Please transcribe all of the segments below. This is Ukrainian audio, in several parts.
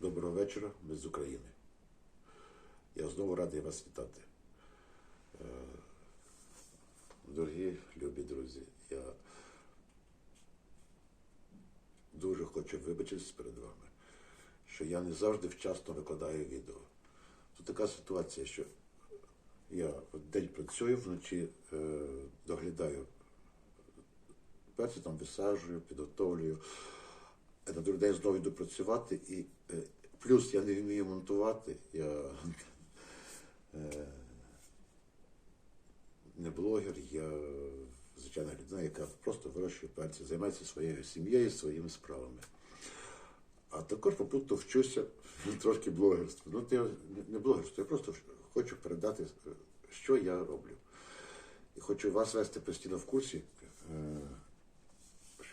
Доброго вечора, ми з України. Я знову радий вас вітати. Е, Дорогі любі друзі, я дуже хочу вибачитись перед вами, що я не завжди вчасно викладаю відео. Тут така ситуація, що я день працюю, вночі е, доглядаю перці, там висаджую, підготовлюю. На другий день знову йду працювати і е, плюс я не вмію монтувати. Я е, не блогер, я звичайна людина, яка просто вирощує перці, займається своєю сім'єю, своїми справами. А також попутно вчуся трошки блогерству. Ну, це не блогерство, я просто хочу передати, е, що я роблю. І хочу вас вести постійно в курсі,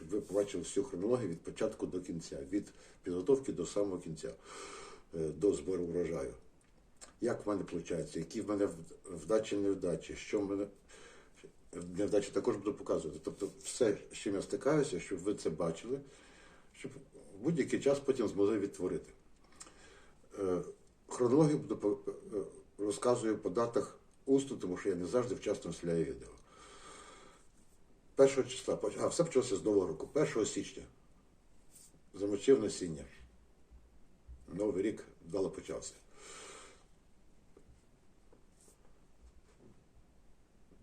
щоб ви побачили всю хронологію від початку до кінця, від підготовки до самого кінця, е, до збору врожаю. Як в мене виходить, які в мене вдачі невдачі, що в мене невдачі також буду показувати. Тобто все, з чим я стикаюся, щоб ви це бачили, щоб будь-який час потім змогли відтворити. Е, Хронологію буду е, розказую по датах усту, тому що я не завжди вчасно вставляю відео. 1 числа, а все почалося з Нового року, 1 січня. Замочив насіння. Новий рік вдало почався.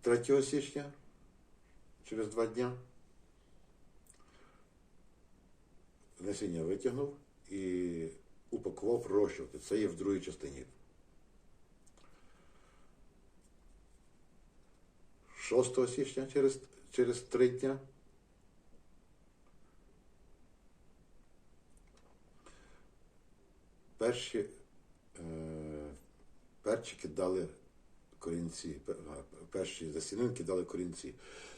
3 січня, через два дня, насіння витягнув і упакував пророщувати. Це є в другій частині. 6 січня через, через три дня. Перші е, перчики дали корінці, перші засінинки дали корінці.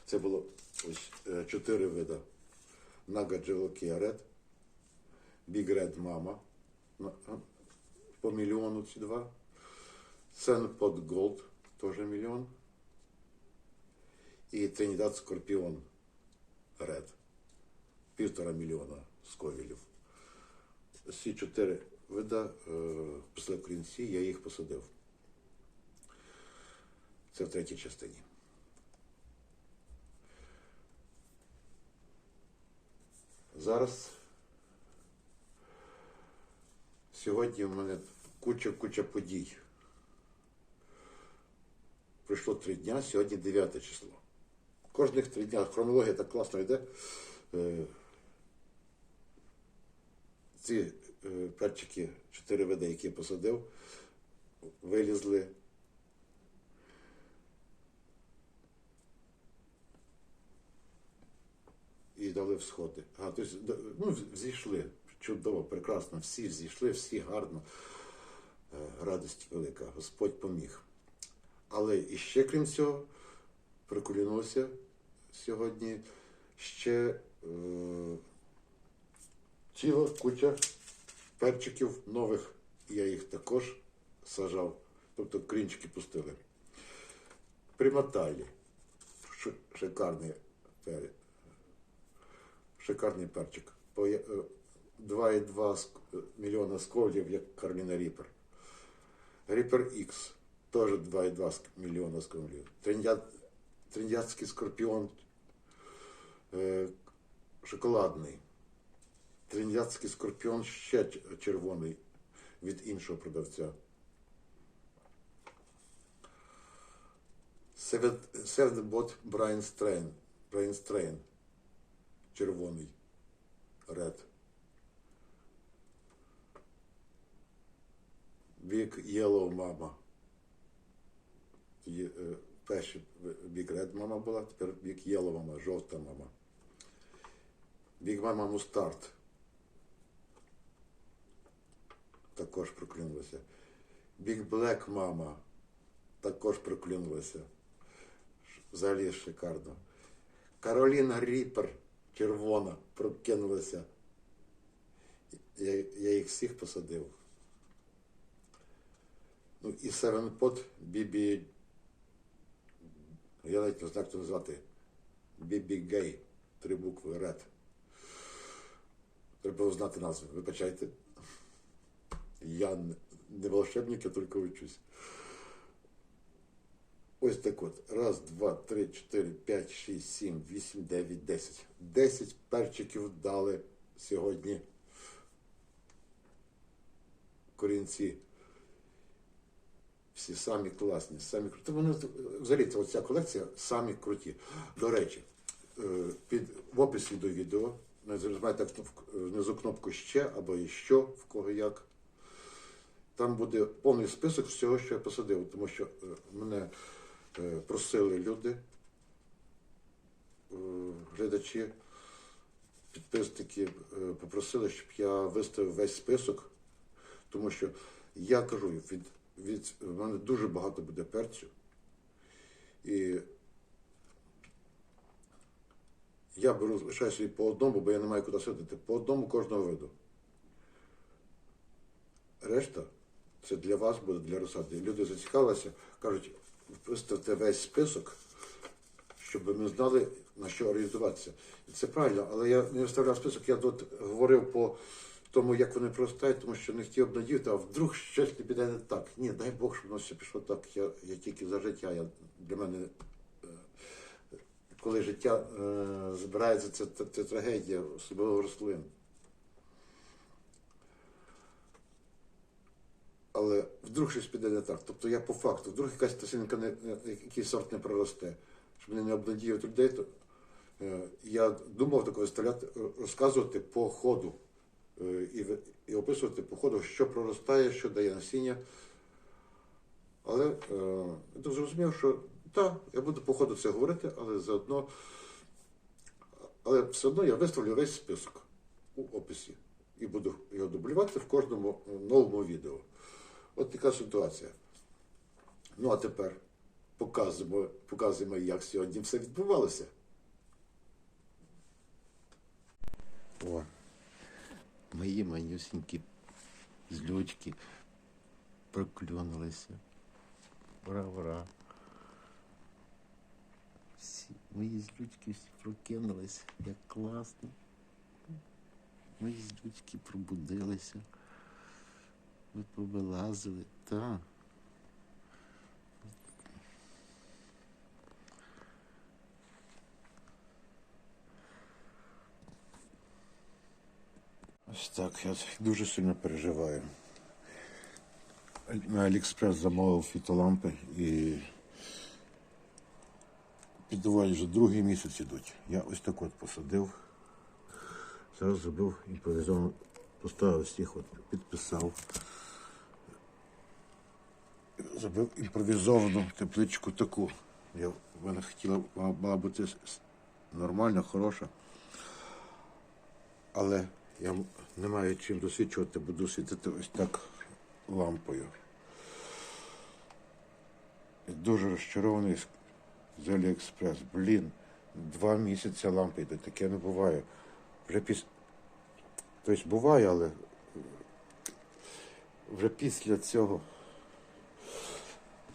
Це було ось е, чотири вида. Нага Джевелокія Ред, Big Red Mama, на- а, по мільйону ці два. Сенпод Голд, теж мільйон. І Тринідад Скорпіон Ред. Півтора мільйона сковілів. Всі чотири вида е, після корінці, я їх посадив. Це в третій частині. Зараз сьогодні в мене куча-куча подій. Пройшло три дня, сьогодні 9 число. Кожних три дня хронологія так класно йде. Е, Ці е, перчики, чотири види, які я посадив, вилізли. І дали всходи. А, тобто, ну, зійшли. Чудово, прекрасно. Всі зійшли, всі гарно. Е, Радість велика. Господь поміг. Але і ще крім цього, приколінувся сьогодні ще е, ціла куча перчиків нових. Я їх також сажав, тобто крінчики пустили. Примоталі. Шикарний перець. Шикарний перчик. По я- е, 2,2 мільйона сковлів, як Карліна Ріпер. Ріпер X теж 2,2 мільйона сковлів. Триндяд, Триндядський скорпіон е, шоколадний. Триндядський скорпіон ще червоний від іншого продавця. Севдбот Брайан Стрейн. Брайан Стрейн. Червоний. Ред. Big Yellow Mama. Є, е, Перші Big Red Mama була, тепер Big Yellow Mama, жовта мама. Big Mama Mustard. Також проклюнулася. Big Black Mama. Також проклюнулася. Взагалі шикарно. Кароліна Ріпер, червона, прокинулася. Я, я їх всіх посадив. Ну і Pot Бібі. Я навіть не знаю, як це назвати. Бібі Гей. Три букви Ред. Треба знати назву. Вибачайте. Я не волшебник, я тільки учусь. Ось так от. Раз, два, три, чотири, п'ять, шість, сім, вісім, дев'ять, десять. Десять перчиків дали сьогодні корінці. Всі самі класні, самі круті. Вони взагалі це оця колекція самі круті. До речі, е, під в описі до відео нажимайте кнопку- внизу кнопку ще або що, в кого як. Там буде повний список всього, що я посадив, тому що е, мене е, просили люди, е, глядачі, підписники, е, попросили, щоб я виставив весь список, тому що я кажу, від, від в мене дуже багато буде перцю. І я беру, лишаю собі по одному, бо я не маю куди садити, по одному кожного виду. Решта це для вас буде для розсади. Люди зацікавилися, кажуть, виставте весь список, щоб ми знали, на що орієнтуватися. І це правильно, але я не виставляв список, я тут говорив по тому, як вони проростають, тому що не хотів надіяти, а вдруг щось не піде не так. Ні, дай Бог, щоб воно все пішло так. Я, я тільки за життя. Я, для мене, е, коли життя е, збирається, це, це, це трагедія, особливо рослин. Але вдруг щось піде не так. Тобто я по факту, вдруг якась тасинка не, якийсь сорт не проросте, щоб мене не обнадіювати людей, то е, я думав таке виставляти, е, розказувати по ходу і, і описувати по ходу, що проростає, що дає насіння. Але е, я зрозумів, що так, я буду по ходу це говорити, але заодно. Але все одно я виставлю весь список у описі і буду його дублювати в кожному е, новому відео. От така ситуація. Ну а тепер показуємо, показуємо, як сьогодні все відбувалося. О, мої манюсінькі злючки проклюнулися. Ура, ура. Всі мої злючки всі прокинулися, Як класно. Мої злючки пробудилися. Ми повилазили, так. Ось так, я дуже сильно переживаю. На Аліекспрес замовив фітолампи і піддуваю вже другий місяць ідуть. Я ось так от посадив. Зараз зробив імпровізовану, поставив стіг, от підписав. Зробив імпровізовану тепличку таку. Я в мене хотіла, мала бути нормальна, хороша. Але я не маю чим досвідчувати, буду світити ось так лампою. Дуже розчарований з- Аліекспрес. Блін, два місяці лампи йдуть, таке не буває. Вже піс... Тобто буває, але вже після цього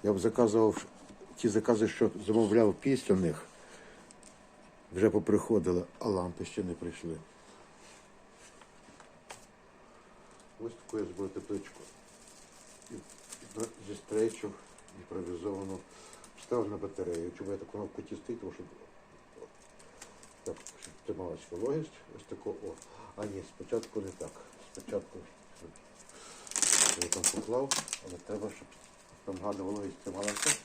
я б заказував ті закази, що замовляв після них, вже поприходили, а лампи ще не прийшли. Ось таку я. І- і Зі стрейчів імпровізовану. Ставив на батарею. Чому я таку кнопку тісти, тому що так, щоб трималась вологість. Ось тако, о. А ні, спочатку не так. Спочатку я там поклав, але треба, щоб там гарна вологість трималася.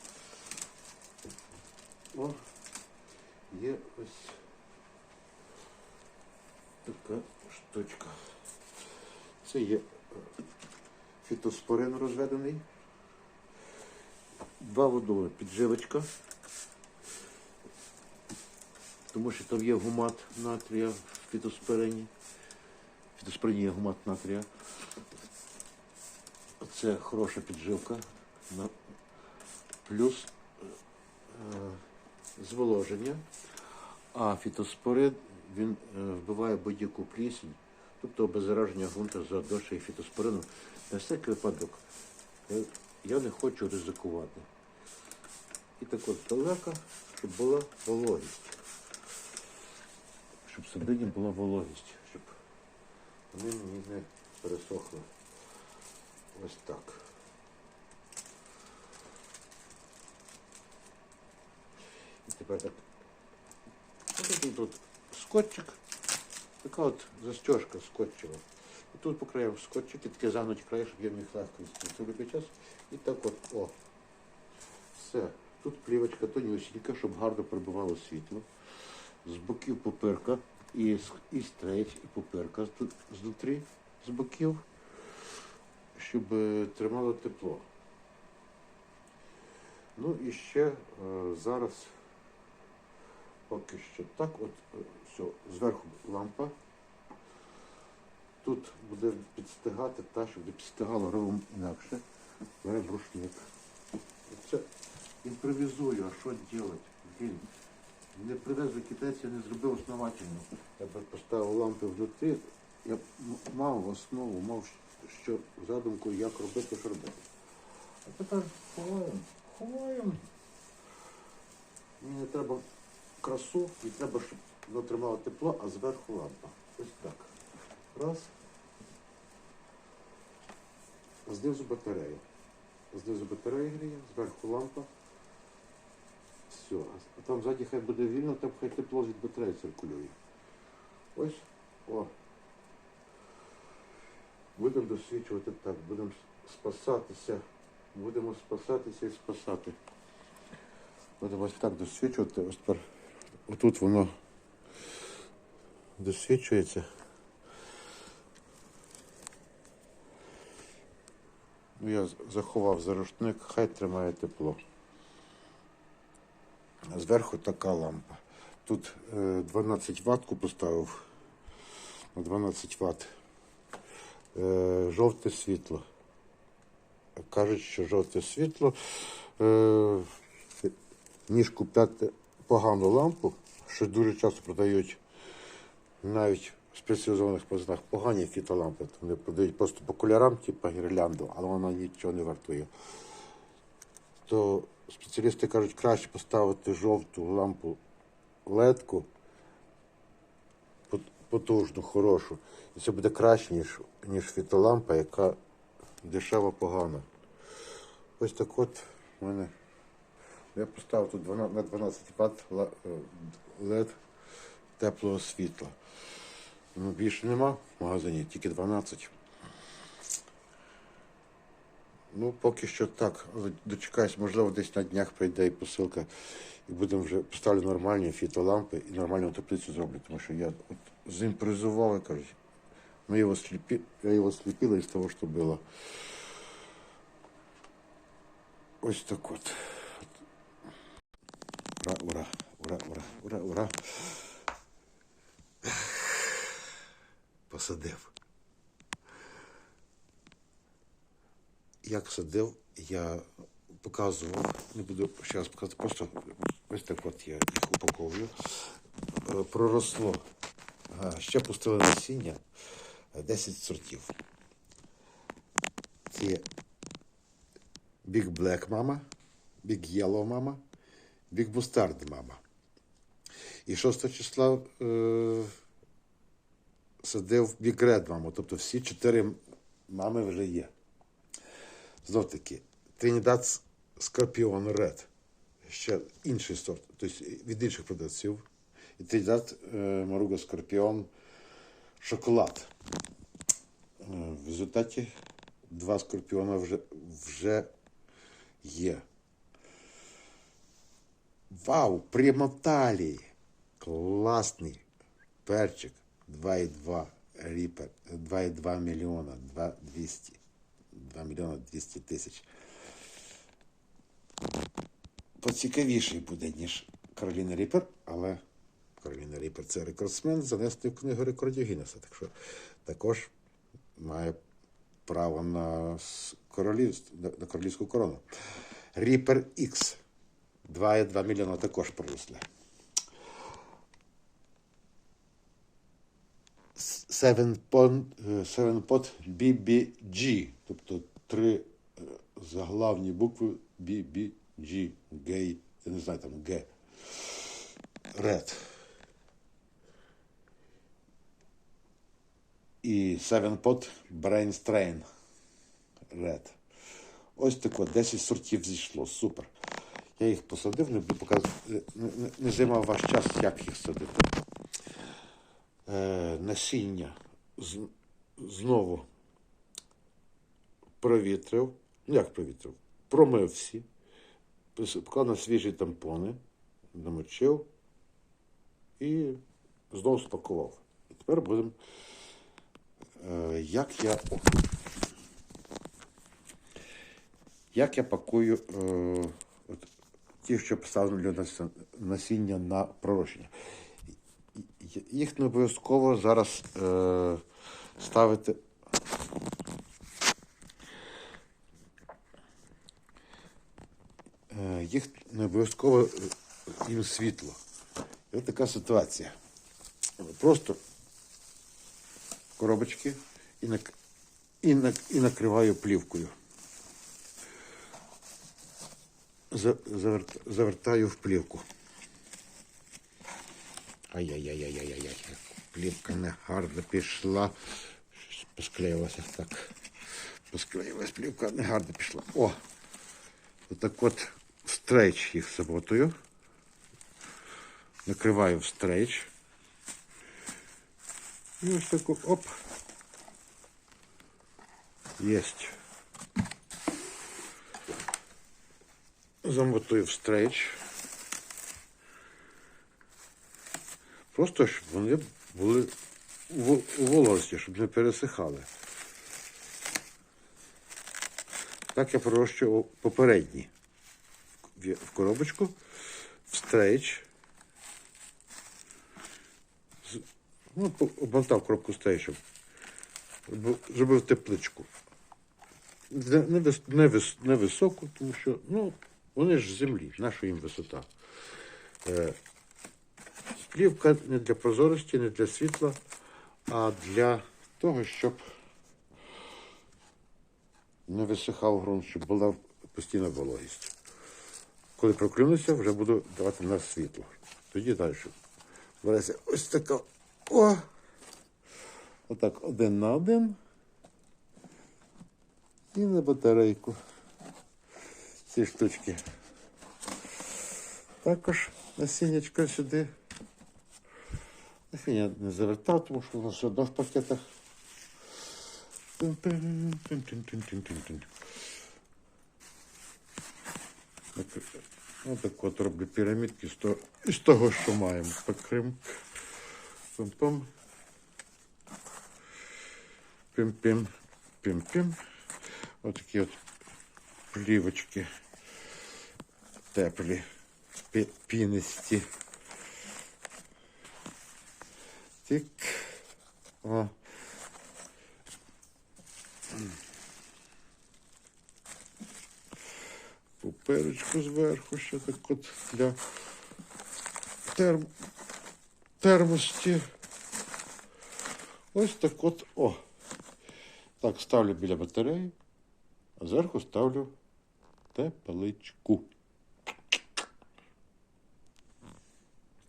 О, є ось така штучка. Це є е, фітоспорин розведений. Два водови підживочка. Тому що там є гумат натрія в фітоспорині. Фітоспорині є гумат натрія. Це хороша підживка. Плюс е, зволоження. А фітоспорин він е, вбиває будь-яку плісень, тобто обеззараження ґрунту за дощою фітоспорину. На всякий випадок я, я не хочу ризикувати. І так от далека, щоб була вологість. Щоб всередині була вологість, щоб вони мені не пересохли. Ось так. І тепер так. Ось тут скотчик. Така от застежка скотчева. І тут по краям скотчик, і таке загнуті краї, щоб я міг легко любий час. І так от, о. Все. Тут плівочка тонюсінька, щоб гарно прибивало світло. З боків поперка і, і стрейт, і поперка з- знутрі, з боків, щоб е, тримало тепло. Ну і ще е, зараз поки що так, от е, все, зверху лампа. Тут буде підстигати та, щоб не підстигало ровом інакше. Беремо рушник. Це імпровізую, а що робити? Блін, не привезли китайці, не зробив основательно. Я поставив лампи внутрі, я б мав основу, мав що задумку, як робити, що робити. А тепер ховаємо, ховаємо. Мені не треба красу, і треба, щоб воно тримало тепло, а зверху лампа. Ось так. Раз. Знизу батарея. Знизу батарея гріє, зверху лампа. Все. А там ззаді хай буде вільно, там хай тепло від батареї циркулює. Ось. О. Будемо досвідчувати так, будемо спасатися. Будемо спасатися і спасати. Будемо ось так досвідчувати. Ось тепер отут воно досвідчується. Ну, я заховав за рушник, хай тримає тепло. Зверху така лампа. Тут е, 12 ватку поставив на 12 ватт. Е, жовте світло. Кажуть, що жовте світло. Е, ніж купляти погану лампу, що дуже часто продають навіть в спеціалізованих магазинах погані фітолампи. Вони продають просто по кольорам, типу гірлянду, але вона нічого не вартує. То спеціалісти кажуть, краще поставити жовту лампу ледку потужну, хорошу. І це буде краще, ніж, ніж фітолампа, яка дешева погана. Ось так от в мене. Я поставив тут 12, на 12 Вт LED теплого світла. Ну, більше нема в магазині, тільки 12. Ну, поки що так. Але дочекаюсь, можливо, десь на днях прийде і посилка, і будемо вже поставлю нормальні фітолампи і нормальну теплицю зроблю, тому що я от зімпровізував, і кажуть, ми його сліпі, я його сліпила із того, що було. Ось так от. Ура, ура, ура, ура, ура, ура. Посадив. Як садив, я показував, не буду ще раз показувати, просто ось так от я їх упаковую. Е, Проросло. Ще пустили насіння е, 10 сортів. Це Big Black мама, Big Yellow мама, Mustard мама. І 6 числа е, Big Red маму, тобто всі чотири мами вже є. Знов таки, Trinidad Scorpion Red. Ще інший сорт, тобто від інших продавців. І Trinidad е, Moruga Scorpion Шоколад. Е, В результаті два скорпіона вже, вже є. Вау, примотали! Класний перчик 2,2 ріпер, 2,2 мільйона, 2 200, 2 мільйона 200 тисяч. Поцікавіший буде, ніж Кароліна Ріпер, але Кароліна Ріпер це рекордсмен, занести в книгу рекордів Гіннеса. Так що також має право на с- на королівську корону. Ріпер X 2,2 мільйона також Seven Pot BBG, тобто три е, заглавні букви BBG, гей, я не знаю там Г. Red. І Pot Brain Strain Red. Ось тако 10 сортів зійшло. Супер. Я їх посадив, не буду показувати, не, займав ваш час, як їх садити. Е, насіння знову провітрив. Ну, як провітрив? Промив всі, поклав на свіжі тампони, намочив і знову спакував. І тепер будемо. Е, як я. Як я пакую е, ті, що поставлені для насіння на пророщення. Їх не обов'язково зараз е, ставити. Е, їх не обов'язково е, їм світло. І така ситуація. Просто коробочки і, нак... і, нак... і накриваю плівкою. За- заверт- Завертаю в плівку. Ай-яй-яй-яй-яй-яй. Плівка не гарно пішла. Посклеїлася так. Посклеїлась плівка, не гарно пішла. О! Отак от стрейч їх замотую. Накриваю в стрейч. І ось таку оп. Єсть. Замотую стрейч. Просто щоб вони були у у щоб не пересихали. Так я пророщував попередні в коробочку, в стрейч. Ну, обмотав коробку стрейчем. Зробив- тепличку. Не, не, не, не високу, тому що ну, вони ж з землі, наша їм висота. Е, Плівка не для прозорості, не для світла, а для того, щоб не висихав ґрунт, щоб була постійна вологість. Коли проклюнуся, вже буду давати на світло. Тоді далі. Береться ось така. О! Отак один на один. І на батарейку. Ці штучки. Також насіннячко сюди. Насіння не завертав, тому що воно все одно в пакетах. Так, от роблю пірамідки з того, із того, що маємо. Покрим. Пим-пим. Пим-пим. Отакі от плівочки теплі, пінисті. Тик. О. Пуперечку зверху, ще так от для терм... термості. Ось так от. О. Так, ставлю біля батареї, а зверху ставлю тепличку.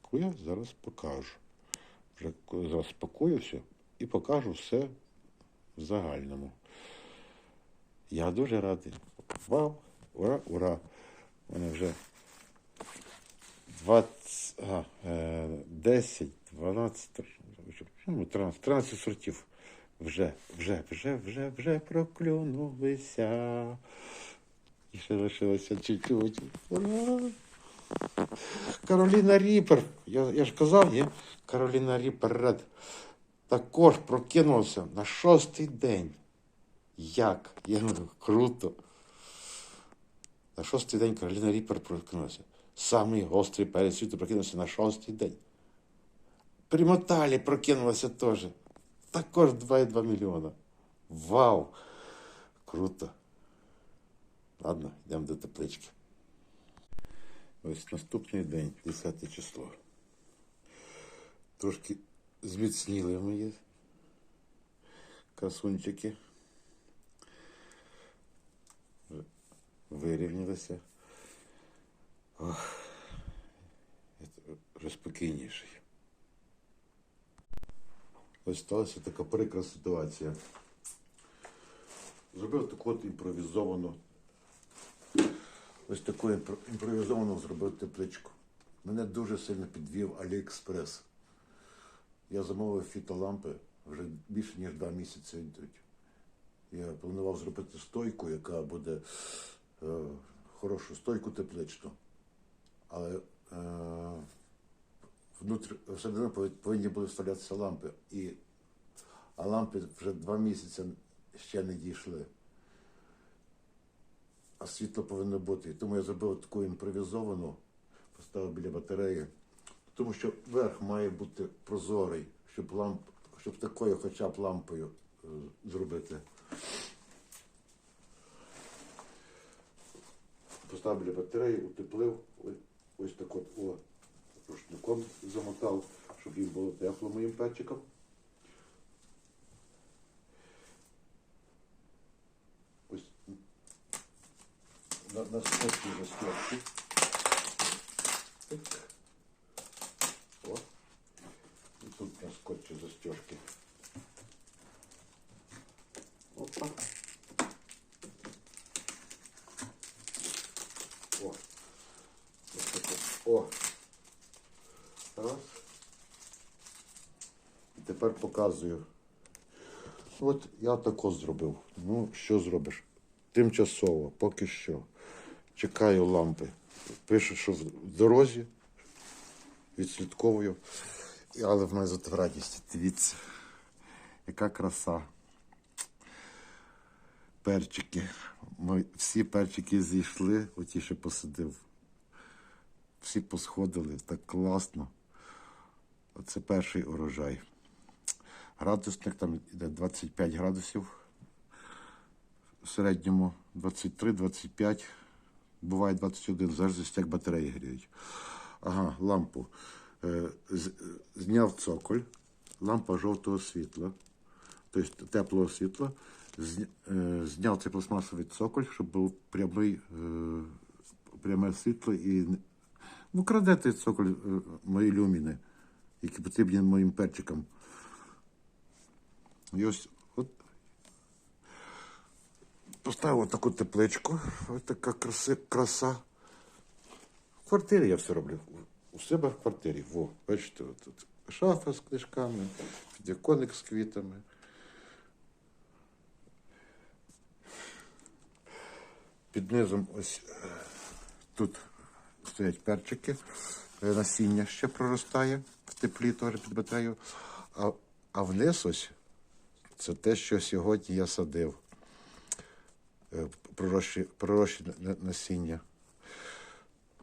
Яку я зараз покажу. Вже зараз спакуюся і покажу все в загальному. Я дуже радий. Вау! Ура, ура! У мене вже 20, а, е, 10, 12, ну, 13, 13 сортів. Вже, вже, вже, вже, вже проклюнулися. І ще лишилося чуть-чуть. Кароліна Ріпер. Я, я ж казав, ні? Кароліна Ріпер. Також прокинувся на шостий день. Як? Я говорю, круто. На шостий день Кароліна Ріпер прокинулася. Самий гострий перець світу прокинувся на шостий день. Примоталі прокинулася теж. Також 2,2 мільйона. Вау! Круто. Ладно, йдемо до теплички. Ось наступний день, 10 число. Трошки зміцніли мої красунчики. Вирівнялися. Ох, вже спокійніший. Ось сталася така прикра ситуація. зробив таку от імпровізовану. Ось таку імпро- імпровізовану зробив тепличку. Мене дуже сильно підвів Аліекспрес. Я замовив фітолампи вже більше ніж два місяці йдуть. Я планував зробити стойку, яка буде е, хорошу стойку тепличну. Але е, внутрі, всередину повинні були вставлятися лампи. І, а лампи вже два місяці ще не дійшли. А світло повинно бути. Тому я зробив таку імпровізовану, поставив біля батареї. Тому що верх має бути прозорий, щоб ламп, щоб такою хоча б лампою е, зробити. Поставив біля батареї, утеплив, ось, так от о, рушником замотав, щоб їм було тепло моїм печикам. Ось на, на скотчі застежки. Так. О. І тут на скотчі застежки. Опа. О. Ось так. О. І тепер показую. От я тако зробив. Ну, що зробиш? Тимчасово, поки що. Чекаю лампи. Пише, що в дорозі. Відслідковую. Але в мене зато радість. Дивіться, яка краса. Перчики. Мої- всі перчики зійшли, оті, що посадив. Всі посходили, так класно. Оце перший урожай. Градусник там йде 25 градусів. В середньому 23-25, буває 21, в залежності, як батареї гріють. Ага, лампу. Е, Зняв цоколь, лампа жовтого світла, тобто теплого світла. Е, Зняв цей пластмасовий цоколь, щоб був прямий, е, пряме світло і ну, крадете цоколь мої люміни, які потрібні моїм перчикам. І ось поставив таку тепличку, ось така краси, краса. В квартирі я все роблю. У себе в квартирі. Во, бачите, тут шафа з книжками, підвіконник з квітами. Під низом ось е, тут стоять перчики, е, насіння ще проростає в теплі теж під батарею. А, а вниз ось це те, що сьогодні я садив. Е, Пророщі, пророщі насіння.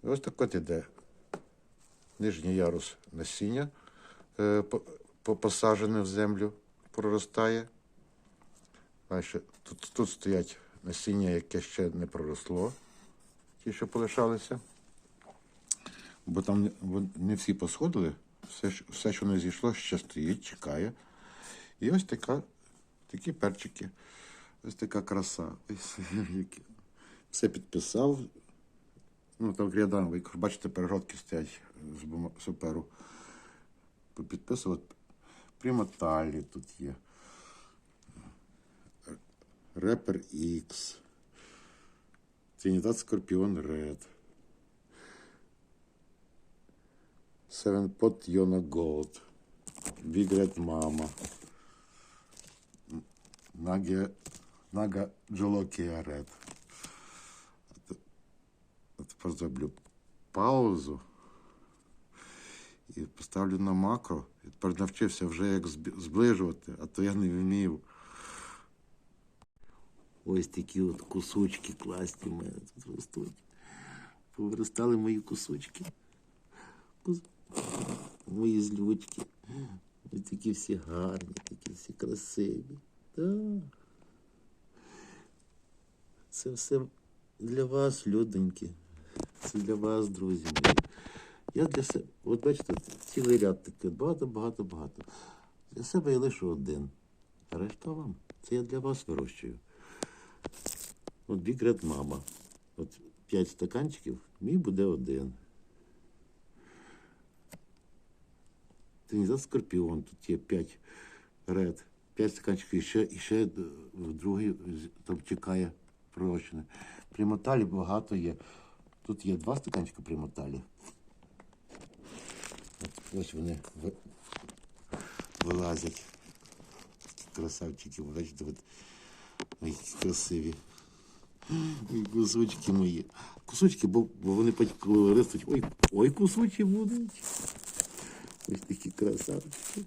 Ось так от іде. Нижній ярус насіння е, по- по- посаджене в землю, проростає. Дальше, тут, тут стоять насіння, яке ще не проросло, ті, що полишалися. Бо там не- всі посходили, все, все, що не зійшло, ще стоїть, чекає. І ось така, такі перчики. Ось така краса. Все підписав. Ну, там рядами, ви бачите, перегородки стоять з з паперу. Підписував. Приматалі тут є. Репер X. Тринидад Скорпіон Red. Pot Yona Gold. Big Red Mama. Нага, Нага Джолокія Ред. А тепер зроблю паузу і поставлю на макро. І тепер навчився вже як зближувати, а то я не вмів. Ось такі от кусочки класні в мене тут ростуть. Повиростали мої кусочки. Кус- Мої злючки. Ось такі всі гарні, такі всі красиві. Так. Це все для вас, людоньки. Це для вас, друзі мої. Я для себе, от бачите, цілий ряд такий, багато, багато, багато. Для себе я лишу один. А решта вам. Це я для вас вирощую. От Big Red Mama. От 5 стаканчиків, мій буде один. Тринідад Скорпіон, тут є 5 ред. 5 стаканчиків і ще, і ще в другий там чекає пророщене. Примоталі багато є. Тут є два стаканчика примоталі. От, ось вони вилазять. Красавчики, бачите, от, які красиві. Ой, Кусочки мої. Кусочки, бо, вони ростуть. Ой, ой, кусочки будуть. Ось такі красавчики.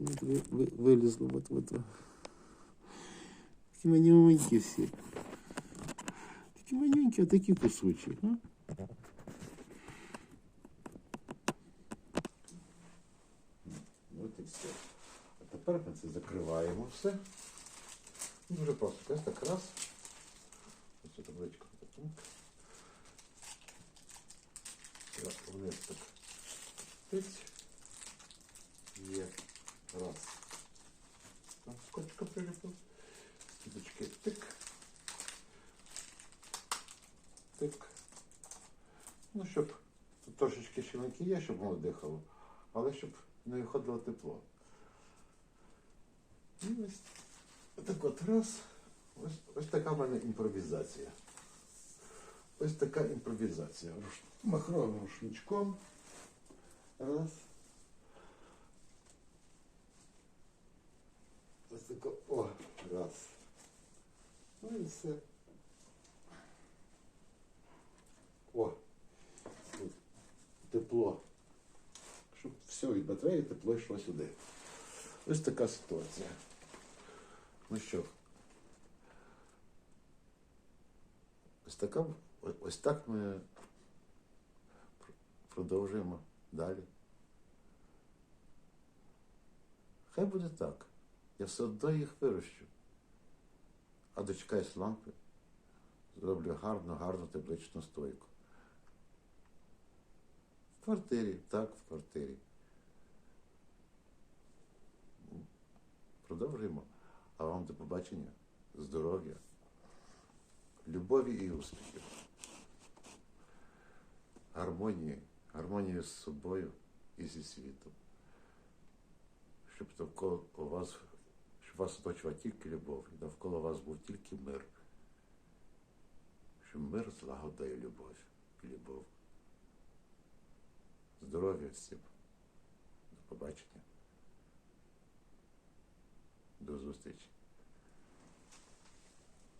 От ви, ви, вилізло, от, от. Такі манюнькі всі. Такі манюнькі, а такі кусочки. А? От і все. А тепер ми це закриваємо все. Дуже просто. Ось так раз. Ось цю табличку. Вниз так. Тиць. Є. Раз. Там скотчка приліпив. Кіточки тик. Тик. Ну, щоб трошечки щілинки є, щоб воно дихало, але щоб не виходило тепло. І ось так от раз. Ось, ось така в мене імпровізація. Ось така імпровізація. Махровим рушничком. Раз. Ось тако. О, раз. Ну і все. О. Тут тепло. Щоб все від батареї тепло йшло сюди. Ось така ситуація. Ну що, ось така, ось так ми продовжуємо далі. Хай буде так. Я все одно їх вирощу. А дочекаюсь лампи, зроблю гарну, гарну тепличну стойку. В квартирі, так, в квартирі. Продовжуємо. А вам до побачення, здоров'я, любові і успіхів. Гармонії, гармонії з собою і зі світом. Щоб навколо у вас, вас оточувала тільки любов, і навколо вас був тільки мир. Що мир, злагодає любов. Любов. Здоров'я всім. До побачення. До зустрічі.